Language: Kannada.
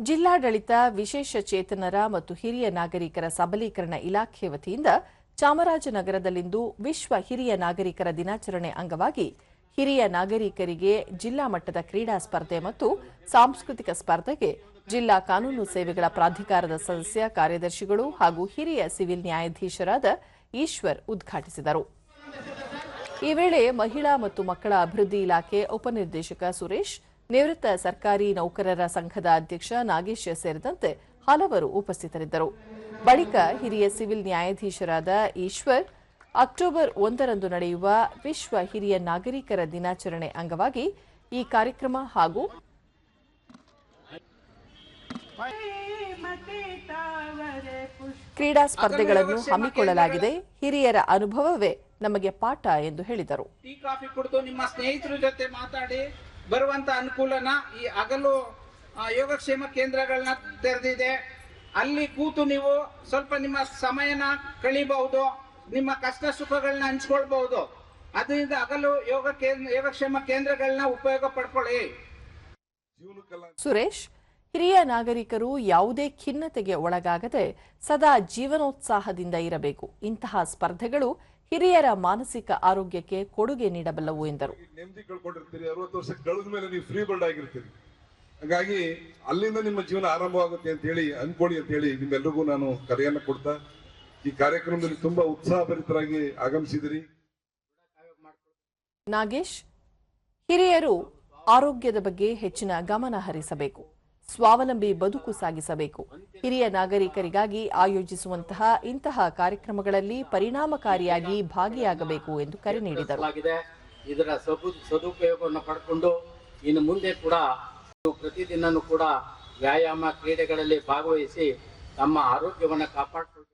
ಜಿಲ್ಲಾಡಳಿತ, ವಿಶೇಷ ಚೇತನರ ಮತ್ತು ಹಿರಿಯ ನಾಗರಿಕರ ಸಬಲೀಕರಣ ಇಲಾಖೆ ವತಿಯಿಂದ ಚಾಮರಾಜನಗರದಲ್ಲಿಂದು ವಿಶ್ವ ಹಿರಿಯ ನಾಗರಿಕರ ದಿನಾಚರಣೆ ಅಂಗವಾಗಿ ಹಿರಿಯ ನಾಗರಿಕರಿಗೆ ಜಿಲ್ಲಾ ಮಟ್ಟದ ಕ್ರೀಡಾ ಸ್ಪರ್ಧೆ ಮತ್ತು ಸಾಂಸ್ಕೃತಿಕ ಸ್ಪರ್ಧೆಗೆ ಜಿಲ್ಲಾ ಕಾನೂನು ಸೇವೆಗಳ ಪ್ರಾಧಿಕಾರದ ಸದಸ್ಯ, ಕಾರ್ಯದರ್ಶಿಗಳು ಹಾಗೂ ಹಿರಿಯ ಸಿವಿಲ್ ನ್ಯಾಯಾಧೀಶರಾದ ಈಶ್ವರ್ ಉದ್ಘಾಟಿಸಿದರು. ಈ ವೇಳೆ ಮಹಿಳಾ ಮತ್ತು ಮಕ್ಕಳ ಅಭಿವೃದ್ಧಿ ಇಲಾಖೆ ಉಪನಿರ್ದೇಶಕ ಸುರೇಶ್ ನಿವೃತ್ತ ಸರ್ಕಾರಿ ನೌಕರರ ಸಂಘದ ಅಧ್ಯಕ್ಷ ನಾಗೇಶ್ ಸೇರಿದಂತೆ ಹಲವರು ಉಪಸ್ಥಿತರಿದ್ದರು. ಬಳಿಕ ಹಿರಿಯ ಸಿವಿಲ್ ನ್ಯಾಯಾಧೀಶರಾದ ಈಶ್ವರ್, ಅಕ್ಟೋಬರ್ ಒಂದರಂದು ನಡೆಯುವ ವಿಶ್ವ ಹಿರಿಯ ನಾಗರಿಕರ ದಿನಾಚರಣೆ ಅಂಗವಾಗಿ ಈ ಕಾರ್ಯಕ್ರಮ ಹಾಗೂ ಕ್ರೀಡಾ ಸ್ಪರ್ಧೆಗಳನ್ನು ಹಮ್ಮಿಕೊಳ್ಳಲಾಗಿದೆ. ಹಿರಿಯರ ಅನುಭವವೇ ನಮಗೆ ಪಾಠ ಎಂದು ಹೇಳಿದರು. ಬರುವಂತ ಅನುಕೂಲನ ಈ ಹಗಲು ಯೋಗಕ್ಷೇಮ ಕೇಂದ್ರಗಳನ್ನ ತೆರೆದಿದೆ. ಅಲ್ಲಿ ಕೂತು ನೀವು ಸ್ವಲ್ಪ ನಿಮ್ಮ ಸಮಯನ ಕಳಿಬಹುದು, ನಿಮ್ಮ ಕಷ್ಟ ಸುಖಗಳನ್ನ ಹಂಚ್ಕೊಳ್ಬಹುದು. ಅದರಿಂದ ಹಗಲು ಯೋಗ ಕೇಂದ್ರ ಯೋಗಕ್ಷೇಮ ಕೇಂದ್ರಗಳನ್ನ ಉಪಯೋಗ ಪಡ್ಕೊಳ್ಳಿ. ಸುರೇಶ್, ಹಿರಿಯ ನಾಗರಿಕರು ಯಾವುದೇ ಖಿನ್ನತೆಗೆ ಒಳಗಾಗದೆ ಸದಾ ಜೀವನೋತ್ಸಾಹದಿಂದ ಇರಬೇಕು. ಇಂತಹ ಸ್ಪರ್ಧೆಗಳು ಹಿರಿಯರ ಮಾನಸಿಕ ಆರೋಗ್ಯಕ್ಕೆ ಕೊಡುಗೆ ನೀಡಬಲ್ಲವು ಎಂದರು. ನೆಮ್ಮದಿ ಕಳ್ಕೊಂಡಿರ್ತೀರಿ ಅರವತ್ತು ವರ್ಷ ಕಳೆದ ಮೇಲೆ ನೀವು ಫ್ರೀ ಬರ್ಡ್ ಆಗಿರ್ತೀರಿ. ಹಾಗಾಗಿ ಅಲ್ಲಿಂದ ನಿಮ್ಮ ಜೀವನ ಆರಂಭವಾಗುತ್ತೆ ಅಂತ ಹೇಳಿ ಅನ್ಕೊಳ್ಳಿ ಅಂತ ಹೇಳಿ ನಿಮ್ಮೆಲ್ಲರಿಗೂ ನಾನು ಕರೆಯನ್ನು ಕೊಡ್ತಾ ಈ ಕಾರ್ಯಕ್ರಮದಲ್ಲಿ ತುಂಬಾ ಉತ್ಸಾಹಭರಿತರಾಗಿ ಆಗಮಿಸಿದಿರಿ. ನಾಗೇಶ್ ಹಿರಿಯರು ಆರೋಗ್ಯದ ಬಗ್ಗೆ ಹೆಚ್ಚಿನ ಗಮನ ಹರಿಸಬೇಕು. ಸ್ವಾವಲಂಬಿ ಬದುಕು ಸಾಗಿಸಬೇಕು. ಹಿರಿಯ ನಾಗರಿಕರಿಗಾಗಿ ಆಯೋಜಿಸುವಂತಹ ಇಂತಹ ಕಾರ್ಯಕ್ರಮಗಳಲ್ಲಿ ಪರಿಣಾಮಕಾರಿಯಾಗಿ ಭಾಗಿಯಾಗಬೇಕು ಎಂದು ಕರೆ ನೀಡಿದರು. ಇದರ ಸದುಪಯೋಗವನ್ನು ಪಡ್ಕೊಂಡು ಇನ್ನು ಮುಂದೆ ಕೂಡ ಪ್ರತಿದಿನ ಪ್ರತಿದಿನನೂ ಕೂಡ ವ್ಯಾಯಾಮ ಕ್ರೀಡೆಗಳಲ್ಲಿ ಭಾಗವಹಿಸಿ ತಮ್ಮ ಆರೋಗ್ಯವನ್ನು ಕಾಪಾಡಿಕೊಳ್ಳಬೇಕು